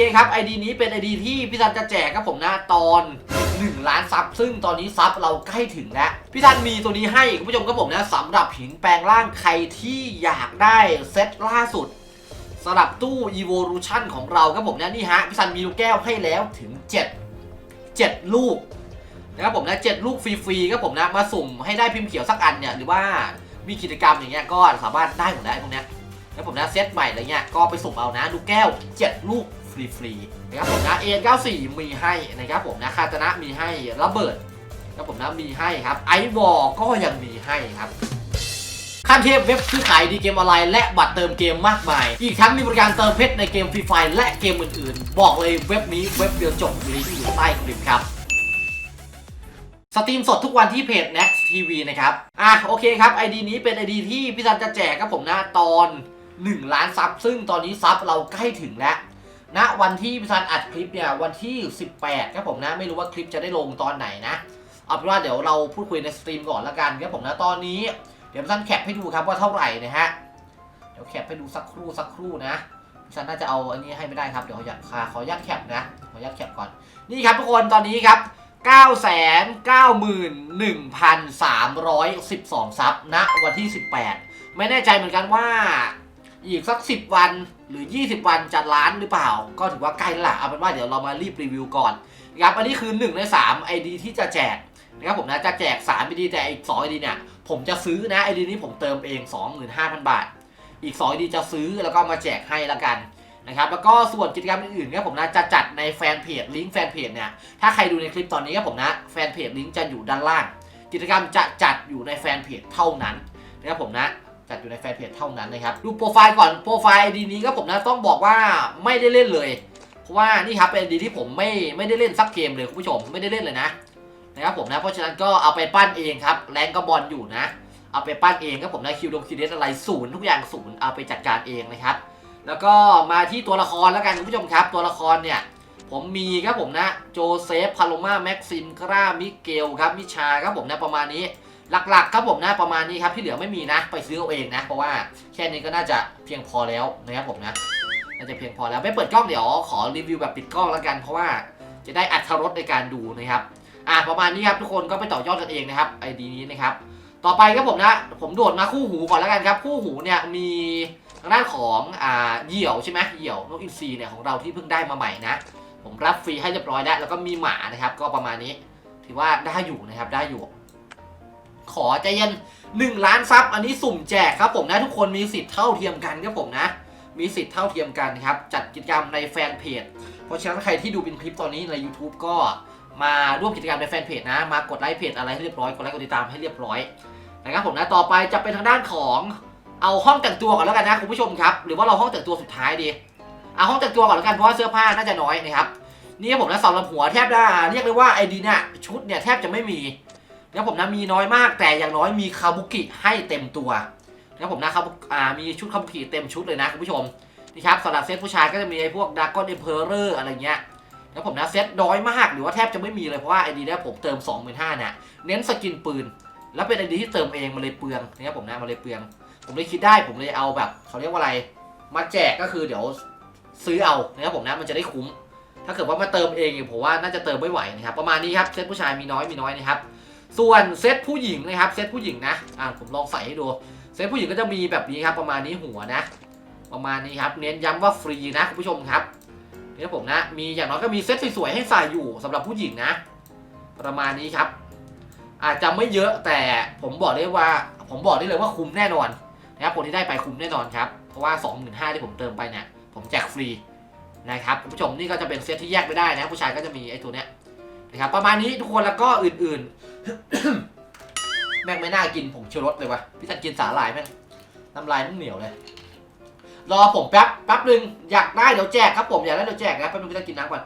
เคครับ ID นี้เป็น ID ที่พี่ซันจะแจกครับผมนะตอน 1 ล้านซับซึ่งตอนนี้ซับเราใกล้ถึงแล้ว พี่ซันมีตัวนี้ให้คุณผู้ชมครับผมนะสำหรับหินแปลงร่างใครที่อยากได้เซตล่าสุดสำหรับตู้ Evolution ของเราครับผมนะนี่ฮะพี่ซันมีลูกแก้วให้แล้วถึง 7 7 ลูกนะครับผมนะ7ลูกฟรีๆครับผมนะมาสุ่มให้ได้พิมพ์เขียวสักอันเนี่ยหรือว่ามีกิจกรรมอย่างเงี้ยก็สามารถได้หมดได้พวกเนี้ยแล้วผมนะเซตใหม่อะไรเงี้ยก็ไปสุ่มเอานะลูกแก้ว 7 ลูก ฟรีๆนะครับผมนะ A94 มีให้นะครับผมนะคาตนะมีให้ระเบิดนะครับผมนะมีให้ครับไอวอลก็ยังมีให้ครับขั้นเทพเว็บซื้อขายดีเกมออนไลน์และบัตรเติมเกมมากมาย อีกทั้งมีบริการเติมเพชรในเกมฟรีไฟและเกมอื่นๆ บอกเลยเว็บนี้เว็บเดียวจบลิงก์อยู่ใต้คลิปครับสตรีมสดทุกวันที่เพจ Next TV นะครับ อะโอเคครับ ID นี้เป็น ID ที่พี่ซันจะแจกครับผมนะตอน 1 ล้านซับซึ่งตอนนี้ซับเราใกล้ถึงแล้ว ณวันที่พี่ซันอัดคลิปเนี่ยวันที่ 18ครับผมนะไม่รู้ว่าคลิปจะได้ลงตอนไหนนะเอาเป็นว่าเดี๋ยวเราพูดคุยในสตรีมก่อนละกันครับผมนะตอนนี้เดี๋ยวพี่ซันแคปให้ดูครับว่าเท่าไหร่นะฮะเดี๋ยวแคปให้ดูสักครู่สักครู่นะพี่ซันน่าจะเอาอันนี้ให้ไม่ได้ครับเดี๋ยวขออนุญาตขออนุญาตแคปนะขออนุญาตแคปก่อนนี่ครับทุกคนตอนนี้ครับ991,312 ซับณวันที่ 18 ไม่แน่ใจเหมือนกันว่าอีกสัก 10 วัน หรือ 20 วันจะล้านหรือเปล่า ก็ถือว่าใกล้แล้วล่ะเอาเป็นว่าเดี๋ยวเรามารีบรีวิวก่อนนะครับอันนี้คือ 1 ใน 3 ID ที่จะแจกนะครับผมนะจะแจก3 ID แต่อีก2 ID เนี่ยผมจะซื้อนะ ID นี้ผมเติมเอง 25,000 บาท อีก2 ID จะซื้อแล้วก็มาแจกให้ละกันนะครับแล้วก็ส่วนกิจกรรมอื่นๆครับผมนะจะจัดในแฟนเพจลิงก์แฟนเพจเนี่ยถ้าใครดูในคลิปตอนนี้ครับผมนะแฟนเพจลิงก์จะอยู่ด้านล่าง กิจกรรมจะจัดอยู่ในแฟนเพจเท่านั้นนะครับผมนะ จัดอยู่ในแฟนเพจเท่านั้นนะครับ ดูโปรไฟล์ก่อน โปรไฟล์ดีนี้ก็ผมนะต้องบอกว่าไม่ได้เล่นเลย เพราะว่านี่ครับเป็นดีที่ผมไม่ไม่ได้เล่นสักเกมเลยคุณผู้ชมไม่ได้เล่นเลยนะนะครับผมนะเพราะฉะนั้นก็เอาไปปั้นเองครับแรงก็บอลอยู่นะ เอาไปปั้นเองครับผมนะคิวดงคิวเดสอะไรศูนย์ทุกอย่างศูนย์เอาไปจัดการเองนะครับ แล้วก็มาที่ตัวละครแล้วกันคุณผู้ชมครับ ตัวละครเนี่ยผมมีครับผมนะโจเซฟพาโลมาแม็กซิมกรามิเกลครับมิชาครับผมนะประมาณนี้ หลักๆครับผมนะประมาณนี้ครับที่เหลือไม่มีนะไปซื้อเอาเองนะ เพราะว่าแค่นี้ก็น่าจะเพียงพอแล้วนะครับผมนะน่าจะเพียงพอแล้วไม่เปิดกล้องเดี๋ยวขอรีวิวแบบปิดกล้องแล้วกัน เพราะว่าจะได้อัตรสในการดูนะครับอะประมาณนี้ครับทุกคนก็ไปต่อยอดกันเองนะครับไอดีนี้นะครับต่อไปครับผมนะ ผมโดดมาคู่หูก่อนแล้วกันครับ คู่หูเนี่ยมีทางด้านของอ่าเหยี่ยวใช่ไหมเหยี่ยวนกอินทรีเนี่ยของเราที่เพิ่งได้มาใหม่นะ ผมรับฟรีให้เรียบร้อยแล้วแล้วก็มีหมานะครับ ก็ประมาณนี้ถือว่าได้อยู่นะครับได้อยู่ ขอใจเย็น1ล้านซับอันนี้สุ่มแจกครับผมนะทุกคนมีสิทธิ์เท่าเทียมกันครับผมนะ มีสิทธิ์เท่าเทียมกันครับ จัดกิจกรรมในแฟนเพจ เพราะฉะนั้นใครที่ดูเป็นคลิปตอนนี้ใน YouTube ก็มาร่วมกิจกรรมในแฟนเพจนะ มากดไลค์เพจอะไรให้เรียบร้อยกดไลค์กดติดตามให้เรียบร้อยนะครับผมนะต่อไปจะเป็นทางด้านของเอาห้องแต่งตัวก่อนแล้วกันนะคุณผู้ชมครับหรือว่าเราห้องแต่งตัวสุดท้ายดีเอาห้องแต่งตัวก่อนแล้วกันเพราะว่าเสื้อผ้าน่าจะน้อยนะครับนี่ผมนะสำหรับหัวแทบได้เรียกเลยว่าไอดีเนี่ยชุดเนี่ยแทบจะไม่มี นะผมนะมีน้อยมากแต่อย่างน้อยมีคาบุกิให้เต็มตัวนะผมนะคาบุอ่ามีชุดคาบุกิเต็มชุดเลยนะคุณผู้ชมนี่ครับสำหรับเซตผู้ชายก็จะมีไอ้พวกดากอนเอ p เพอเรอร์อะไรเงี้ยนะผมนะเซตน้อยมากหรือว่าแทบจะไม่มีเลยเพราะว่าไอดีเนี่ยผมเติม 25,000เนี่ยเน้นสกินปืน แล้วเป็นไอเดียที่เติมเองมาเลยเปลืองนะครับผมนะมาเลยเปลือง ผมเลยคิดได้ผมเลยเอาแบบเขาเรียกว่าอะไร มาแจกก็คือเดี๋ยวซื้อเอานะครับผมนะมันจะได้คุ้ม ถ้าเกิดว่ามาเติมเองผมว่าน่าจะเติมไม่ไหวนะครับประมาณนี้ครับเซตผู้ชายมีน้อยมีน้อยนะครับ ส่วนเซตผู้หญิงนะครับเซตผู้หญิงนะอ่าผมลองใส่ให้ดูเซตผู้หญิงก็จะมีแบบนี้ครับประมาณนี้หัวนะ ประมาณนี้ครับ เน้นย้ำว่าฟรีนะคุณผู้ชมครับนี่ผมนะมีอย่างน้อยก็มีเซตสวยๆให้ใส่อยู่สำหรับผู้หญิงนะ ประมาณนี้ครับ อาจจะไม่เยอะแต่ผมบอกได้ว่า ผมบอกได้เลยว่าคุ้มแน่นอนนะครับคนที่ได้ไปคุ้มแน่นอนครับเพราะว่า 25,000ที่ผมเติมไปเนี่ยผมแจกฟรีนะครับคุณผู้ชมนี่ก็จะเป็นเซตที่แยกไม่ได้นะผู้ชายก็จะมีไอ้ตัวเนี้ยนะครับประมาณนี้ทุกคนแล้วก็อื่นๆ แม่งไม่น่ากินผงชูรสเลยวะพี่ตันกินสาหร่ายแม่งน้ำลายน้ำเหนียวเลยรอผมแป๊บแป๊บหนึ่งอยากได้เดี๋ยวแจกครับผมอยากได้เดี๋ยวแจกนะแป๊บนึงพี่ตันกินน้ำก่อน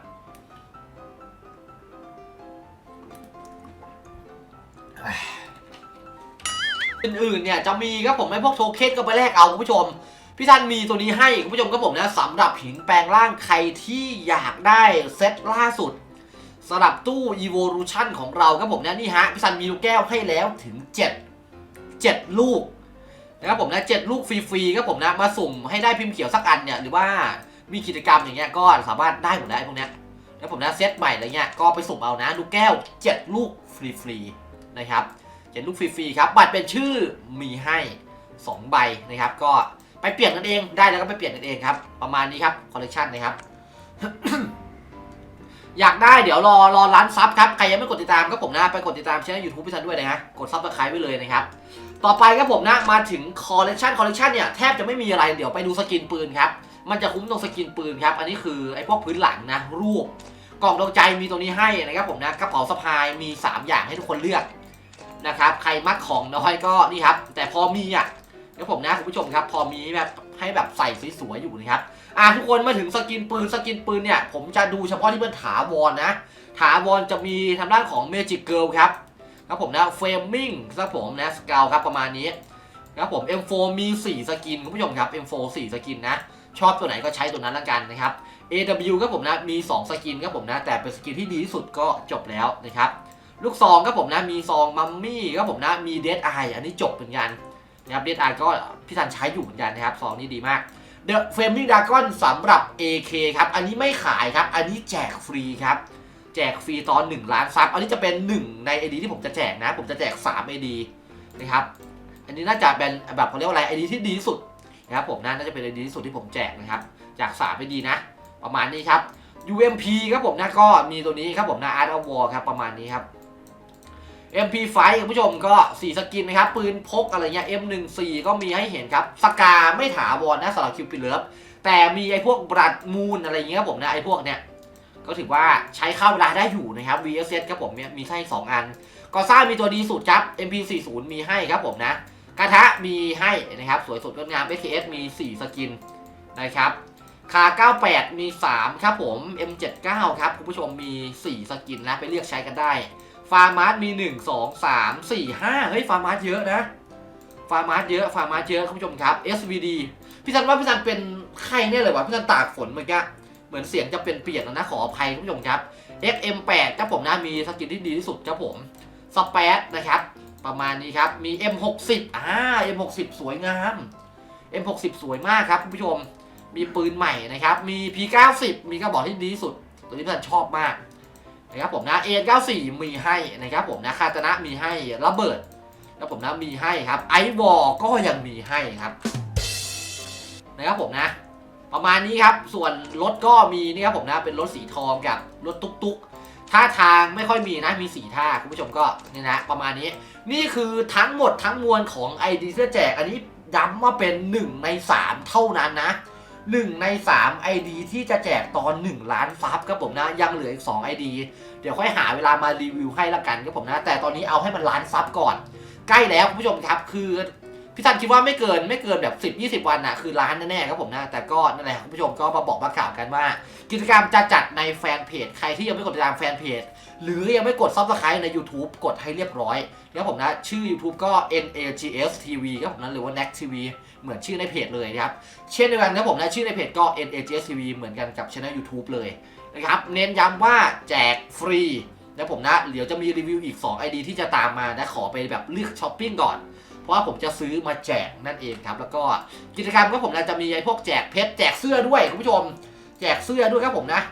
อื่นๆเนี่ยจะมีครับผมให้พวกโทเค็นก็ไปแลกเอาคุณผู้ชมพี่ท่านมีตัวนี้ให้คุณผู้ชมครับผมนะสำหรับหินแปลงร่างใครที่อยากได้เซตล่าสุด สำหรับตู้ Evolution ของเราครับผมนะนี่ฮะพี่ซันมีลูกแก้วให้แล้วถึง 7 7 ลูกนะครับผมนะ7ลูกฟรีๆครับผมนะมาสุ่มให้ได้พิมพ์เขียวสักอันเนี่ยหรือว่ามีกิจกรรมอย่างเงี้ยก็สามารถได้หมดได้พวกเนี้ยแล้วผมนะเซตใหม่อะไรเงี้ยก็ไปสุ่มเอานะลูกแก้ว 7 ลูกฟรีๆนะครับเจ็ดลูกฟรีๆครับบัตรเป็นชื่อมีให้ 2 ใบนะครับ ก็ไปเปลี่ยนกันเองได้แล้วก็ไปเปลี่ยนกันเองครับ ประมาณนี้ครับคอลเลคชันนะครับ อยากได้เดี๋ยวรอรอร้านซับครับ ใครยังไม่กดติดตามก็ผมนะ ไปกดติดตามช่องยูทูบพี่ทันด้วยนะฮะ กดซับสไครต์ไว้เลยนะครับ ต่อไปครับผมนะมาถึงคอลเลคชันคอลเลคชันเนี่ยแทบจะไม่มีอะไรเดี๋ยวไปดูสกินปืนครับ มันจะคุ้มตรงสกินปืนครับ อันนี้คือไอ้พวกพื้นหลังนะ รูปกล่องดวงใจมีตัวนี้ให้นะครับผมนะกระเป๋าสะพายมี 3 อย่างให้ทุกคนเลือกนะครับใครมักของน้อยก็นี่ครับแต่พอมีอะเดี๋ยวผมนะคุณผู้ชมครับ พอมีแบบให้แบบใส่สวยๆอยู่นะครับ อะทุกคนมาถึงสกินปืนสกินปืนเนี่ย ผมจะดูเฉพาะที่เป็นถาวรนะถาวรจะมีทางด้านของ Magic Girl ครับครับผมนะเฟมมิ่งครับผมนะสกาวครับประมาณนี้ครับผม M4 มี 4 สกินคุณผู้ชมครับ M4 4 สกินนะ ชอบตัวไหนก็ใช้ตัวนั้นละกันนะครับ AW ครับผมนะมี 2 สกินครับผมนะ แต่เป็นสกินที่ดีที่สุดก็จบแล้วนะครับลูกซองครับผมนะมีซองมัมมี่ครับผมนะมีเดดไออันนี้จบเหมือนกันนะครับเดดไอก็พี่ทันใช้อยู่เหมือนกันนะครับซองนี้ดีมาก The Flaming Dragon สำหรับ AK ครับ อันนี้ไม่ขายครับ อันนี้แจกฟรีครับ แจกฟรีตอน 1 ล้านซับ อันนี้จะเป็น 1 ใน ID ที่ผมจะแจกนะ ผมจะแจก3 ID นะครับ อันนี้น่าจะเป็นแบบเขาเรียกว่าอะไร ID ที่ดีที่สุดนะครับผมน่าจะเป็น ID ที่สุดที่ผมแจกนะครับ จาก3 ID นะ ประมาณนี้ครับ UMP ครับผมนะก็มีตัวนี้ครับผมนะ Art of War ครับประมาณนี้ครับ MP5 คุณผู้ชมก็4สกินนะครับ ปืนพกอะไรเงี้ย M14 ก็มีให้เห็นครับ สกาไม่ถาวรนะสำหรับคิวปิเลิฟแต่มีไอ้พวกบรัดมูนอะไรเงี้ยครับผมนะไอ้พวกเนี้ยก็ถือว่าใช้เข้าเวลาได้อยู่นะครับ VSS ครับผมเนี่ยมีให้2อันก็ซ่ามีตัวดีสุดครับ MP40 มีให้ครับผมนะ กระทะมีให้นะครับ สวยสดงดงาม SKS มี 4 สกินนะครับคา98 มี 3 ครับผม M79 ครับ คุณผู้ชมมี 4 สกินนะ ไปเลือกใช้กันได้ ฟาร์มาร์มี 1 2 3 4 5 เฮ้ย ฟาร์มาร์เยอะนะ ฟาร์มาร์เยอะ ฟาร์มาร์เยอะคุณผู้ชมครับ SVD พี่ซันว่าพี่ซันเป็นไข้เนี่ยเลยวะพี่ซันตากฝนเมื่อกี้เหมือนเสียงจะเป็นเปลี่ยนแล้วนะขออภัยคุณผู้ชมครับ FM8 ครับผมนะมีสกินที่ดีที่สุดครับผมสเปซนะครับ ประมาณนี้ครับ มี M60 อ่า M60 สวยงาม M60 สวยมากครับคุณผู้ชม มีปืนใหม่นะครับ มี P90 มีกระบอกที่ดีที่สุด ตัวนี้พี่ซันชอบมาก นะครับผมนะ A94 มีให้นะครับผมนะคาตนะมีให้ระเบิดแล้วผมนะมีให้ครับไอวอลก็ยังมีให้ครับนะครับผมนะ ประมาณนี้ครับส่วนรถก็มีนี่ครับผมนะเป็นรถสีทองกับรถตุ๊กๆท่าทางไม่ค่อยมีนะมีสีท่าคุณผู้ชมก็นี่นะประมาณนี้นี่คือทั้งหมดทั้งมวลของ ID เสื้อแจก อันนี้ย้ำว่าเป็น 1 ใน 3 เท่านั้นนะ 1 ใน 3 ID ที่จะแจกตอน 1 ล้านซับครับผมนะยังเหลืออีก 2 ID เดี๋ยวค่อยหาเวลามารีวิวให้ละกันครับผมนะ แต่ตอนนี้เอาให้มันล้านซับก่อน ใกล้แล้วคุณผู้ชมครับคือ พี่ทันคิดว่าไม่เกินไม่เกินแบบ 10 20 วันนะคือล้านแน่ๆครับผมนะ แต่ก็นั่นแหละคุณผู้ชมก็มาบอกมาข่าวกันว่า กิจกรรมจะจัดในแฟนเพจ ใครที่ยังไม่กดติดตามแฟนเพจ หรือยังไม่กด subscribe ใน YouTube กดให้เรียบร้อย แล้วผมนะ ชื่อ YouTube ก็ NAGS TV ครับผมนะหรือว่า NAC TV เหมือนชื่อในเพจเลยนะครับเช่นเดียวกันครับผมนะชื่อในเพจก็ NAGS TV เหมือนกันกับช่อง YouTube เลยนะครับเน้นย้ำว่าแจกฟรีแล้วผมนะเดี๋ยวจะมีรีวิวอีก 2 ID ที่จะตามมานะขอไปแบบเลือกช้อปปิ้งก่อน เพราะว่าผมจะซื้อมาแจกนั่นเองครับ แล้วก็กิจกรรมก็ผมจะมีไอ้พวกแจกเพชรแจกเสื้อด้วยคุณผู้ชม แจกเสื้อด้วยครับผมนะ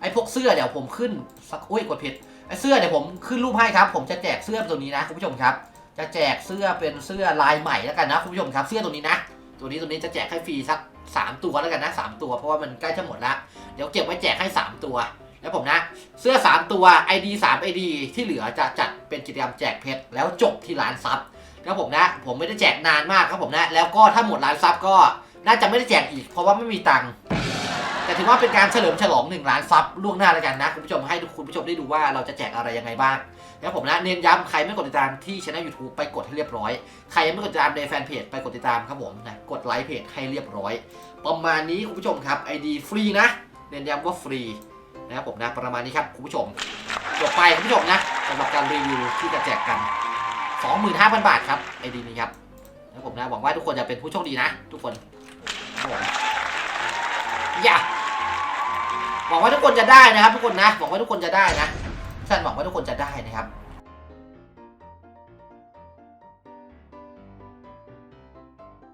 ไอ้พวกเสื้อเดี๋ยวผมขึ้นสักอุ้ยกดผิดไอ้เสื้อเดี๋ยวผมขึ้นรูปให้ครับ ผมจะแจกเสื้อตัวนี้นะคุณผู้ชมครับ จะแจกเสื้อเป็นเสื้อลายใหม่แล้วกันนะคุณผู้ชมครับเสื้อตัวนี้นะ ตัวนี้ตัวนี้จะแจกให้ฟรีสักสามตัวแล้วกันนะสามตัวเพราะว่ามันใกล้จะหมดละเดี๋ยวเก็บไว้แจกให้สามตัวแล้วผมนะเสื้อ 3 ตัว ID 3 ID ที่เหลือจะจัดเป็นกิจกรรมแจกเพชรแล้วจบที่ร้านซับ ครับผมนะ ผมไม่ได้แจกนานมากครับผมนะ แล้วก็ถ้าหมดร้านซับก็น่าจะไม่ได้แจกอีก เพราะว่าไม่มีตังค์แต่ถือว่าเป็นการเฉลิมฉลอง1ล้านซับล่วงหน้าแล้วกันนะคุณผู้ชมให้คุณผู้ชมได้ดูว่าเราจะแจกอะไรยังไงบ้างแล้วผมนะเน้นย้ำใครไม่กดติดตามที่ช่องยูทูบไปกดให้เรียบร้อย ใครยังไม่กดติดตามในแฟนเพจไปกดติดตามครับผมนะกดไลค์เพจให้เรียบร้อย ประมาณนี้คุณผู้ชมครับ ID ฟรีนะเน้นย้ำว่าฟรีนะครับผมนะประมาณนี้ครับคุณผู้ชมจบไปคุณผู้ชมนะสำหรับการรีวิวที่จะแจกกัน 25,000 บาทครับไอดีนี้ครับแล้วผมนะหวังว่าทุกคนจะเป็นผู้โชคดีนะ ทุกคนครับผมอย่าหวังว่าทุกคนจะได้นะครับ ทุกคนนะหวังว่าทุกคนจะได้นะฉันหวังว่าทุกคนจะได้นะครับ